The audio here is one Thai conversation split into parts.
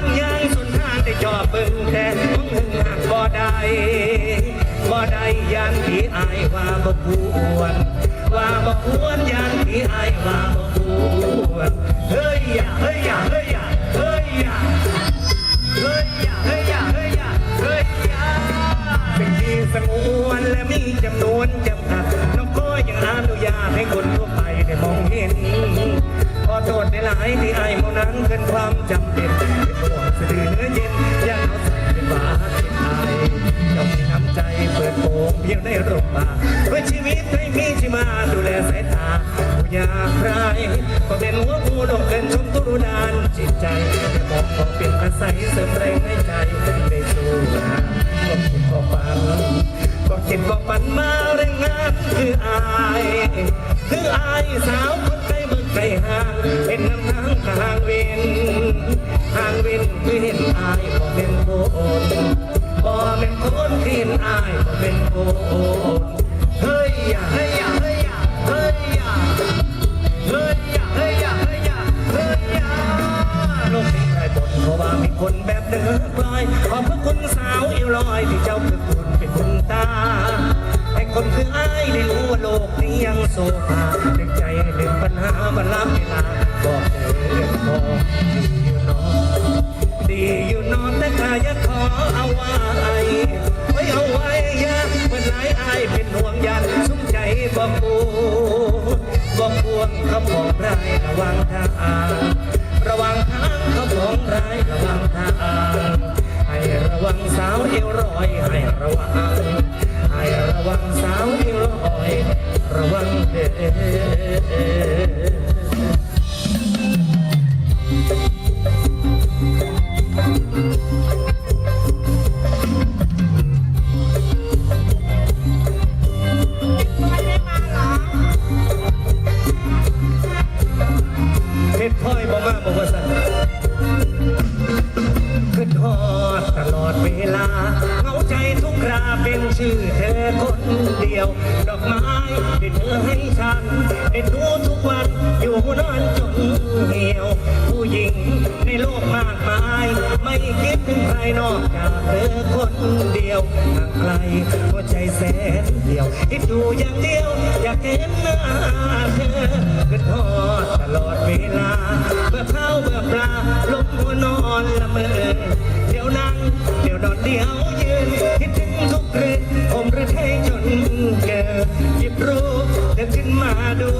าทางยังสุนทานได้จอบเบิ่งแต่มึงหึงหักบ่ได้บ่ได้ยันที่อายว่าบ่ควรว่าบ่ควรยันที่อายว่าบ่ควรเฮ้ยอย่าเฮ้ยอย่าเฮ้ยอย่าเฮ้ยอย่าเฮ้ยอย่าเฮ้ยอย่าเฮ้ยอย่าเฮ้ยอย่าเป็นที่สงวนและมีจำนวนจำกัดน้องก็ยังอนุญาตให้คนทั่วไปได้มองเห็น ขอโทษในหลายที่ไอ้โมนั้นเกินความจำเป็นเป็นห่วงสะดือเนื้อเย็นอยากเอาใส่เป็นบาเป็นไอเจ้ามีน้ำใจเปิดโปงเพียงได้ร่มบาเพื่อชีวิตให้มีที่มาดูแลสายตาผู้ยากใครก็เป็นหัวผู้ดอกเกินชมตุรุดานจิตใจแต่มองขอเป็นอาศัยเสริมแรงให้ใจได้สู้นะก็คิดก็ฟังก็คิดว่าปันมาแรงงานคืออาย คืออายสาวคนไกล เมืองไกลห่างเป็นน้ำทางห่างเวนห่างเวนคือเห็นอายก็เป็นคนก็เป็นคนที่เห็นอายก็เป็นคนเฮ้ยอย่าเฮ้ยอย่าเฮ้ยอย่าเฮ้ยอย่าเฮ้ยอย่าเฮ้ยอย่าเฮ้ยอย่าเฮ้ยอย่าโลกนี้ใครบ่นเพราะว่ามีคนแบบเดินปลายขอบพระคุณสาวเอวลอยที่เจ้าคือคุณเป็นคุณตาให้คนคืออ้ายได้รู้ว่าโลกนี้ยังโซฟา ปัญหามาล้ำเวลาบอกเธอเรื่องพอดีอยู่นอนดีอยู่นอนแต่ข้าอยากขอเอาไว้ไว้เอาไว้อยาเมื่อไรอ้ายเป็นห่วงยันสุมใจบอกปูบอกพวงเขาบอกไรระวังทางระวังทางเขาบอกไรระวังทางให้ระวังสาวเอวร้อยให้ระวังให้ระวังสาวที่ลอยระวังเด้ นหน้าเธอขึ้นฮอดตลอดเวลาเมื่อเข้าเมื่อปลาลงหัวนอนละเมอเดี๋ยวนั่งเดี๋ยวนอนเดี๋ยวยืนคิดถึงทุกคืนผมหรือให้จนเกิดหยิบรูปเดินขึ้นมาดู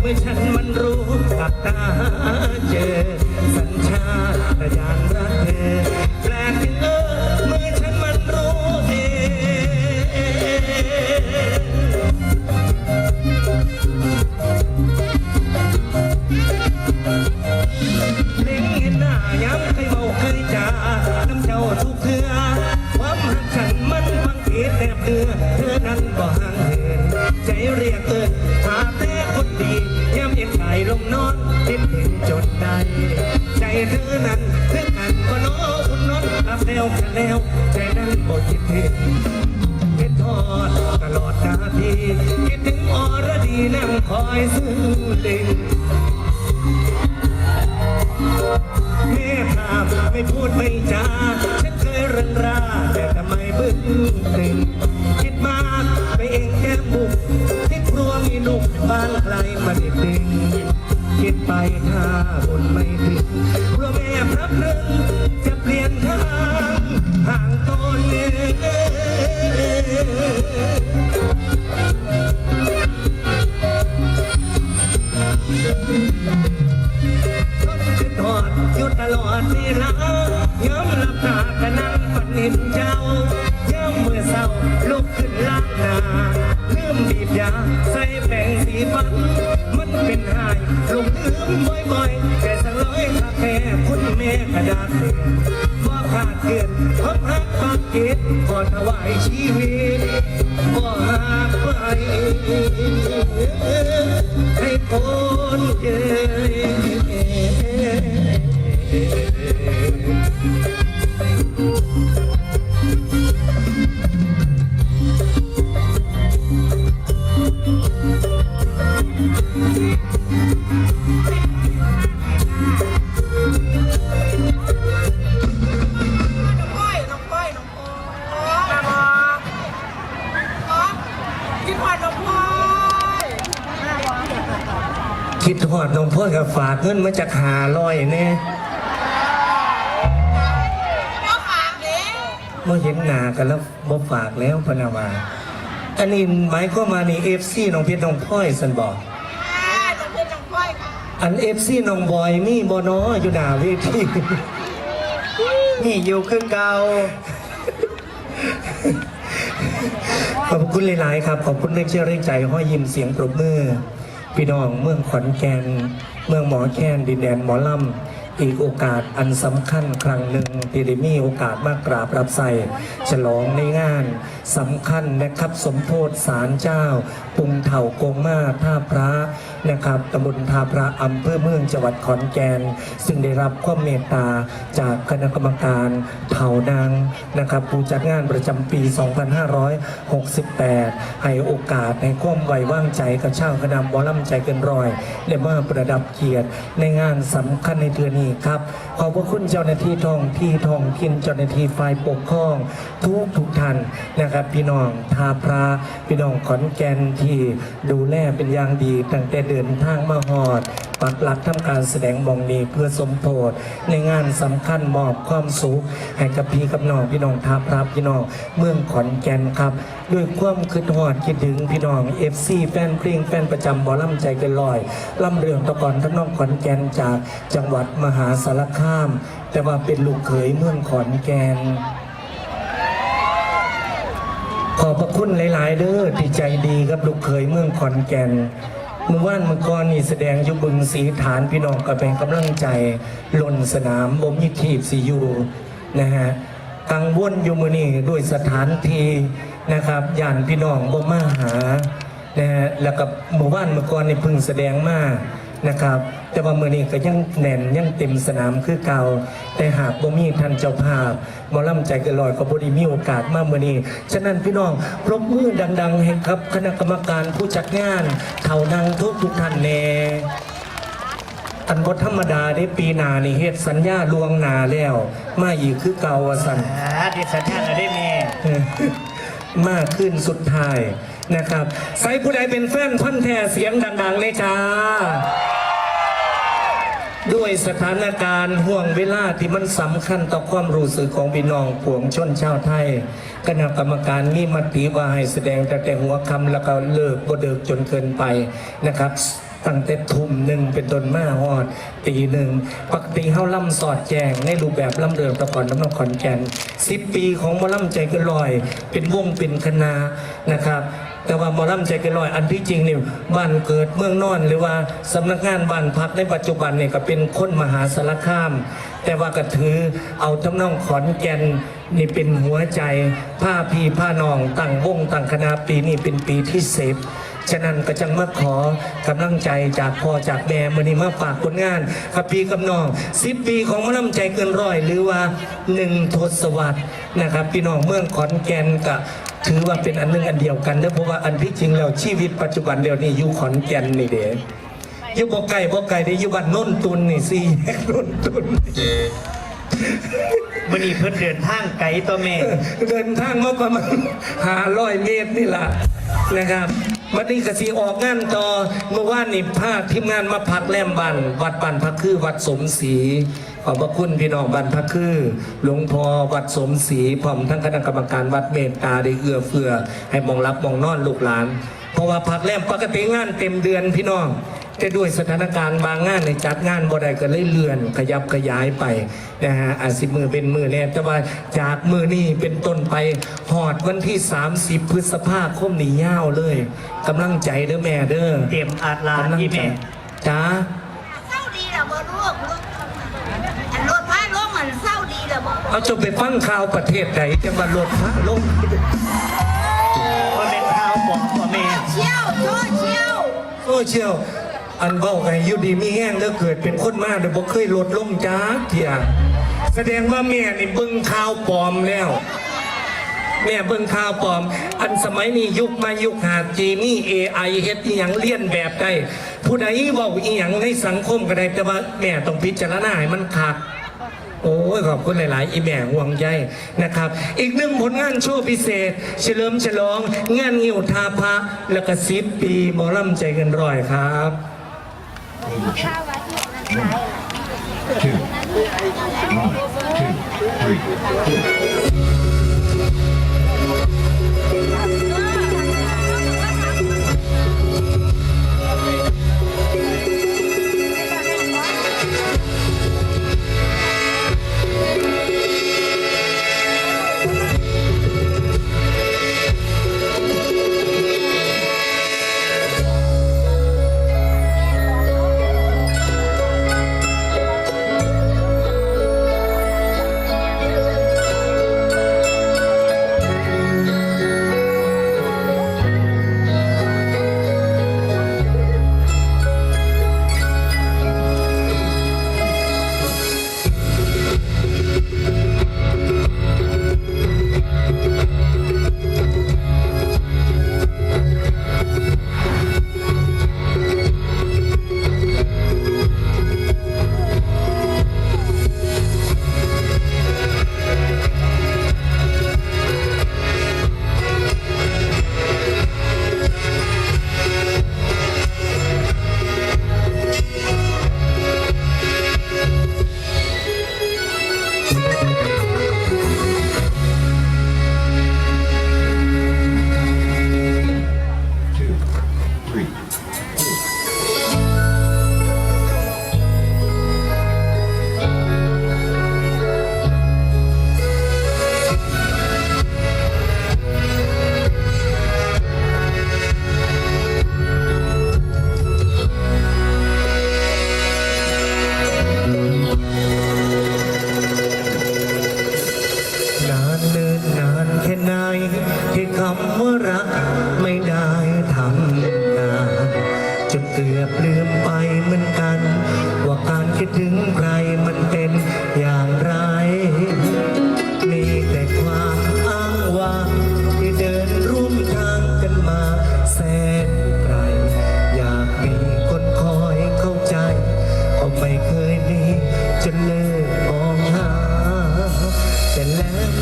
เมื่อฉันมันรู้ตัดตาเจอสัญชาตญาณ ผิดแนบเดือเธอนั้นบ่ห่างเหินใจเรียกเอิญหาแต่คนดีย้ำเอ็นไก่ลงนอนคิดเห็นจนได้ใจเธอนั้นเพื่อกันบ่น้ออุ่นนอนรับแล้วกันแล้วใจนั้นบ่คิดถึงคิดทอดตลอดนาทีคิดถึงอรดีนั่งคอยซึ้งลิงเมตตาไม่พูดไม่จาฉันเคยรันราแต่ทำไมบึ้งตึง บ้านใครมาติดดึงคิดไปถ้าบนไม่ ใงินมาจากหาลอยแน่น้องฝากเด้เมื่อเห็นหนากันแล้วบ่ฝากแล้วพะนาวาอันนี้หมายก็มานี่เอฟซีน้องเพชรน้องพ่อยสันบอกอ่าน้องเพชรน้องก้อยค่ะอันเอฟซีน้องบอยมีบอนออยู่หน้าเวทีนี่อยู่ครึ่งเก่าขอบคุณหลาย ๆ ครับ ขอบคุณเรื่องเชื่อเรื่องใจห้อยยิ้มเสียงปรบมือ พี่น้องเมืองขอนแก่น เมืองหมอแคนดินแดนหมอลำอีกโอกาสอันสำคัญครั้งหนึ่งที่ได้มีโอกาสมากราบรับใส่ฉลองในงานสำคัญนะครับสมโพธิสารเจ้า ปุงเถ่ากงมาท่าพระ นะครับตำบลทาพระอำเภอเมืองจังหวัดขอนแก่นซึ่งได้รับความเมตตาจากคณะกรรมการเถานางนะครับผู้จัดงานประจำปี 2568 ให้โอกาสในความไว้วางใจกับชาวคณะบอลำใจเกินร้อยได้มาประดับเกียรติในงานสำคัญในเดือนนี้ครับ ขอบพระคุณเจ้าหน้าที่ท้องที่ท้องถิ่นเจ้าหน้าที่ฝ่ายปกครอง ทุกทุกท่านนะครับ พี่น้องทาพระพี่น้องขอนแก่นที่ดูแลเป็นอย่างดีตั้งแต่เดินทางมาหอด ปักหลักทำการแสดงบองนีเพื่อสมโพธในงานสำคัญมอบความสุขให้กับพี่กับน้องพี่น้องทาพระพี่น้องเมืองขอนแก่นครับ ด้วยความคิดหอดคิดถึงพี่น้องเอฟซีแฟนเพลงแฟนประจำบอล่ำใจกันลอยลำเรืองตะกอนทั้งน้องขอนแก่นจากจังหวัดมหาสารคาม แต่ว่าเป็นลูกเขยเมืองขอนแก่นขอบพระคุณหลาย ๆ เด้อที่ใจดีกับลูกเขยเมืองขอนแก่น เมื่อวานเมื่อก่อนนี่แสดงยุบึงสีฐานพี่น้องก็เป็นกำลังใจล่นสนามบ่มีทีบสีอยู่นะฮะกังวลอยู่มือนี่ด้วยสถานที่นะครับย่านพี่น้องบ่มาหานะฮะแล้วกับเมื่อวานเมื่อก่อนนี่เพิ่งแสดงมา นะครับ แต่ว่ามือนี้ก็ยังแน่นยังเต็มสนามคือเก่าแต่หากบ่มีท่านเจ้าภาพหมอลำใจเกันลอยก็บ่ได้มีโอกาสมามือนี้ ฉะนั้นพี่น้องปรบมือดัง ๆ ให้ครับคณะกรรมการผู้จัดงานเท่านังทุกทุกๆท่านแน่อันบทธรรมดาได้ปีหนานี่เฮ็ดสัญญาลวงหนาแล้ว มาอีกคือเก่าว่าสั่นอ่าดิสัญญาณได้แม่มากขึ้นสุดท้ายนะครับ ใส่ผู้ใดเป็นแฟนพันธ์แท้เสียงดังๆเลยจ้า ด้วยสถานการณ์ห่วงเวลาที่มันสำคัญต่อความรู้สึกของพี่น้องผวงชนชาวไทยคณะกรรมการมีมติว่าให้แสดงแต่แต่หัวคำแล้วก็เลิกบ่เดิกจนเกินไปนะครับตั้งแต่ทุ่มหนึ่งเป็นต้นมาฮอด ตีหนึ่งปกติเฮาล่ำสอดแจงในรูปแบบล่ำเรืองตะกอนน้ำนองขอนแก่นสิบปีของมอล่ำใจก็ลอย เป็นวงเป็นคณะนะครับ แต่ว่าหมอลำใจเกันลอยอันที่จริงนี่บ้านเกิดเมืองนอน หรือว่าสำนักงานบ้านพักในปัจจุบันเนี่ยก็เป็นคนมหาสารคาม แต่ว่าก็ถือเอาทำนองขอนแก่นนี่เป็นหัวใจผ้าพี่ผ้าน้องตั้งวงตั้งคณะปีนี้เป็นปีที่เสพฉะนั้นก็จังมาขอกำลังใจจากพ่อจากแม่มือนี้มาฝากผลงานครับพี่กับน้องสิบปีของมอลำใจเกินร้อย หรือว่าหนึ่งทศวรรษนะครับ พี่น้องเมืองขอนแก่นกับ ถือว่าเป็นอันหนึงอันเดียวกันเด้อเพราะว่าอันที่จริงแล้วชีวิตปัจจุบันเดี๋ยวนี้อยู่ขอนแก่นนี่เด้อยู่บ่ไก่บ่ไก่ได้อยู่บ้านโนนตุนนี่สิโนนตุนมันนี่เพิ่นเดินทางไกลตัวแม่ เดินทางมาประมาณห้าร้อยเมตรนี่ล่ะนะครับวันนี้กสีออกงานต่อเมื่อวานนี่พาทีมงานมาพักแลมบันวัดบันพักคือวัดสมศรี ขอบพระคุณพี่น้องบันพักคือ หลวงพ่อวัดสมศรีพร้อมทั้งคณะกรรมการวัดเมตตาได้เอื้อเฟื้อให้มองรับมองนอนลูกหลาน เพราะว่าพักแลมปกติงานเต็มเดือนพี่น้องแต่ด้วยสถานการณ์บางงานในจัดงานบ่ได้ก็เลยเลื่อนขยับขยายไปนะฮะอาจสิมือเป็นมือแน่แต่ว่าจากมือนี้เป็นต้นไปหอดวันที่ 30 พฤษภาคมนี่ยาวเลยกำลังใจเด้อแม่เด้อเตรียมอาดลานกำลังที่ใจแม่จ้าเศร้าดีเหรอบ่ลูกอันรถพาลงมัน เศร้าดีเหรอบ่เอาจะไปฟังข่าวประเทศไหนจะมาลดพระลงว่าเป็นข้าวปอกตัวแม่เชี่ยวโชว์เชี่ยวโอ้เชียวอันเบ้าไงอยู่ดีมีแห้งแล้วเกิดเป็นคนมากเดี๋ยวบอกเคยลดลงจ้าเทียแสดงว่าแม่นี่เบิ่งข่าวปลอมแล้วแม่เบิ่งข่าวปลอม อันสมัยนี้ยุคมายุคหาจีมีเอไอเฮ็ดอีหยังเลียนแบบได้ผู้ใดเว้าอีหยังในสังคมก็ได้แต่ว่าแม่ต้องพิจารณาให้มันขาด โอ้ยขอบคุณหลาย ๆ อีแม่ห่วงใยนะครับ อีกหนึ่งผลงานโชว์พิเศษ เฉลิมฉลอง งานหิวทาพระและกระซิบปีมอลำใจกันร่อยครับ2 2 3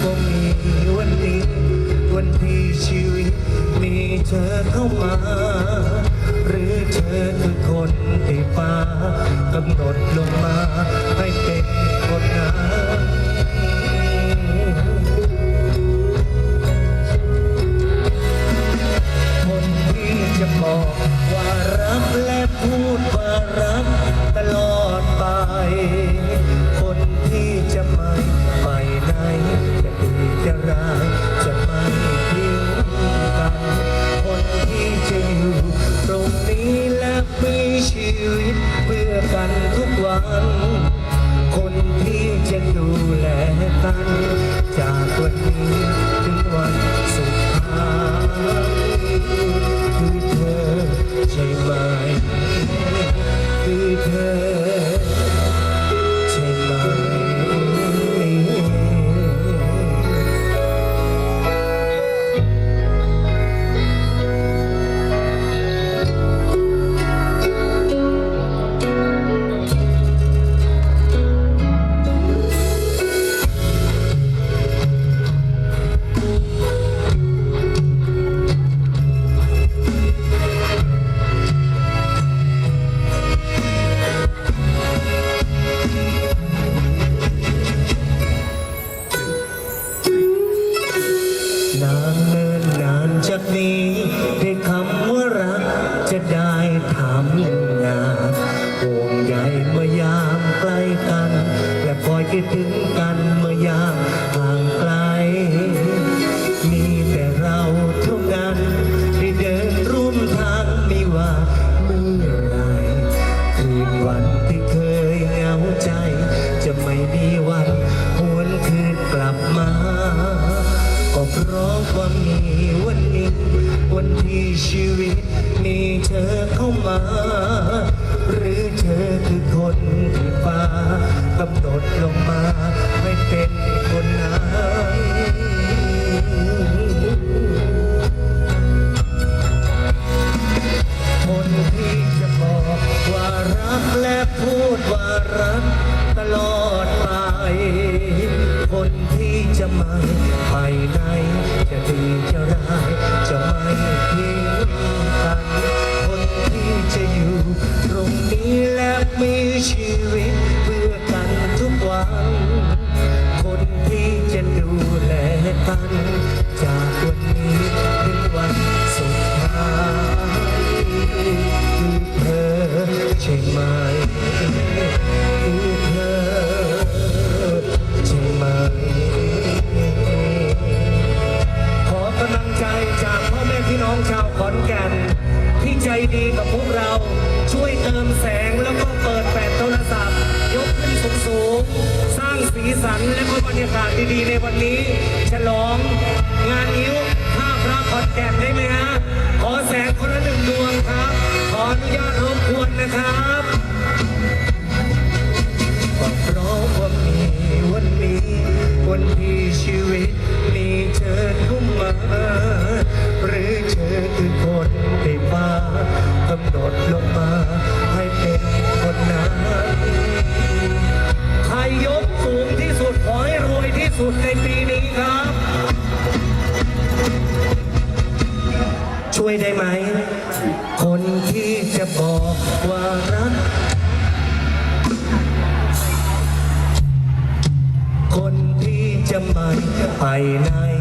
ก็มีวันนี้ วันที่ชีวิตมีเธอเข้ามา หรือเธอคือคนที่ฟ้ากำหนดลงมาให้เป็นคนนั้น ราจะไม่เดียวกันคนที่จะอยู่ตรงนี้และมีชีวิตเพื่อกันทุกวัน คนที่จะดูแลกัน จากวันนี้ถึงวันสุดท้ายคือเธอใช่ไหมคือเธอ วันที่ชีวิตมีเธอเข้ามา หรือเธอคือคนที่ฟ้ากำหนดลงมาไม่เป็น ดีๆในวันนี้ ฉลองงานอิ้ว ไปไหน